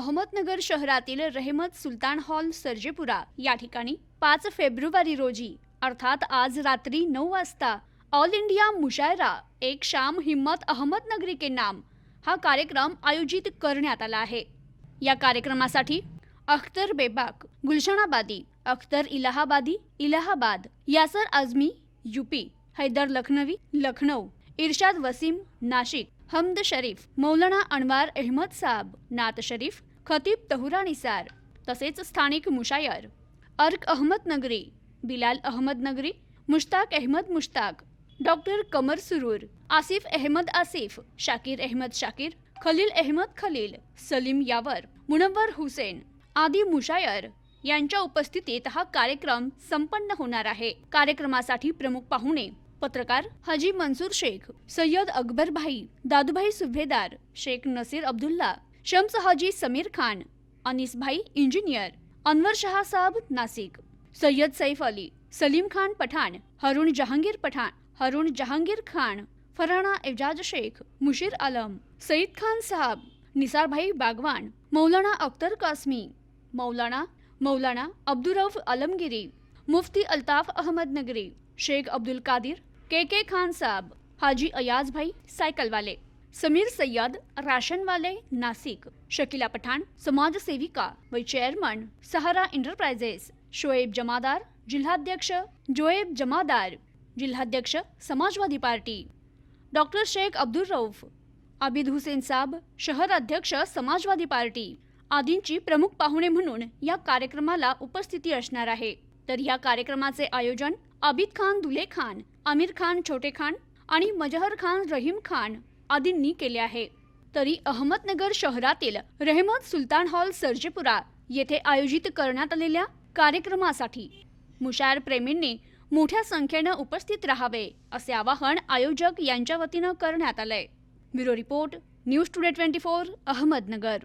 अहमदनगर शहरातील रहमत सुलतान हॉल सर्जेपुरा. या ठिकाणी पाच फेब्रुवारी रोजी अर्थात आज रात्री नऊ वाजता ऑल इंडिया मुशायरा एक शाम हिम्मत अहमदनगरी के नाम हा कार्यक्रम आयोजित करण्यात आला आहे. या कार्यक्रमासाठी अख्तर बेबाक गुलशनाबादी अख्तर इलाहाबादी इलाहाबाद यासर आझमी यूपी हैदर लखनवी लखनौ इर्शाद वसीम नाशिक हमद शरीफ मौलाना अनवार अहमद साहब नात शरीफ खतीब तहुरा निसार तसेच स्थानिक मुशायर अर्क अहमदनगरी बिलाल अहमदनगरी मुश्ताक अहमद मुश्ताक डॉक्टर कमर सुरूर आसिफ अहमद आसिफ शाकीर अहमद शाकीर खलील अहमद खलील सलीम यावर मुनव्वर हुसेन आदी मुशायर यांच्या उपस्थितीत हा कार्यक्रम संपन्न होणार आहे. कार्यक्रमासाठी प्रमुख पाहुणे पत्रकार हाजी मंसूर शेख सय्यद अकबर भाई दादूभाई सुभेदार शेख नसीर अब्दुल्ला शम्स हाजी समीर खान अनिस भाई इंजिनियर अनवर शहा साहब नासिक सय्यद सैफ अली सलीम खान पठाण हरुण जहांगीर पठाण हरुण जहांगीर खान फरहाना एजाज शेख मुशीर आलम सईद खान साहब निसारभाई बागवान मौलाना अख्तर कासमी मौलाना मौलाना अब्दुरफ आलमगिरी मुफ्ती अल्ताफ अहमद नगरी शेख अब्दुल कादिर के के खान साहब हाजी अयाज भाई सायकलवाले। समीर सय्यद राशनवाले नासिक शकिला पठाण समाजसेविका व चेअरमन सहारा एंटरप्राइजेस शोएब जमादार जिल्हाध्यक्ष जोएब जमादार जिल्हाध्यक्ष समाजवादी पार्टी. डॉक्टर शेख अब्दुल रौफ आबिद हुसेन साब शहर अध्यक्ष समाजवादी पार्टी. आदींची प्रमुख पाहुणे म्हणून या कार्यक्रमाला उपस्थिती असणार आहे. तर या कार्यक्रमाचे आयोजन आबिद खान दुले खान आमिर खान छोटे खान आणि मजहर खान रहीम खान आदींनी केले आहे. तरी अहमदनगर शहरातील रहमत सुलतान हॉल सर्जेपुरा येथे आयोजित करण्यात आलेल्या कार्यक्रमासाठी मुशायर प्रेमींनी मोठ्या संख्येनं उपस्थित राहावे असे आवाहन आयोजक यांच्या वतीनं करण्यात आलंय. Bureau report news today twenty four Ahmednagar.